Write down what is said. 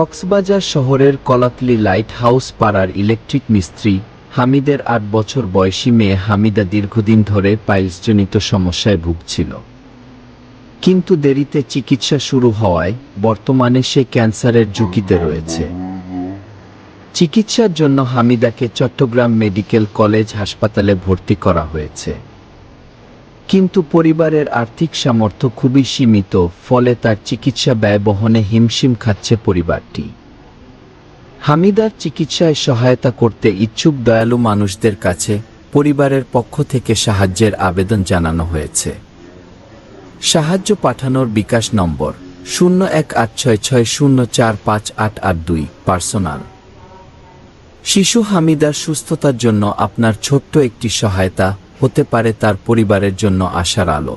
কক্সবাজার শহরের Kolatoli lighthouse পাড়ার electric মিস্ত্রি হামিদের আট বছর বয়সী মেয়ে হামিদা দীর্ঘদিন ধরে পাইলসজনিত সমস্যায় ভুগছিল। কিন্তু দেরিতে চিকিৎসা শুরু হওয়ায় বর্তমানে সে ক্যান্সারের ঝুঁকিতে রয়েছে। চিকিৎসার জন্য হামিদাকে চট্টগ্রাম মেডিকেল কলেজ হাসপাতালে ভর্তি করা হয়েছে। কিন্তু পরিবারের আর্থিক সামর্থ্য খুবই সীমিত, ফলে তার চিকিৎসা ব্যয় বহনে হিমশিম খাচ্ছে পরিবারটি। হামিদার চিকিৎসায় সহায়তা করতে ইচ্ছুক দয়ালু মানুষদের কাছে পরিবারের পক্ষ থেকে সাহায্যের আবেদন জানানো হয়েছে। সাহায্য পাঠানোর বিকাশ নম্বর শূন্য এক আট ছয় ছয় শূন্য চার পাঁচ আট আট দুই, পার্সোনাল। শিশু হামিদার সুস্থতার জন্য আপনার ছোট্ট একটি সহায়তা হতে পারে তার পরিবারের জন্য আশার আলো।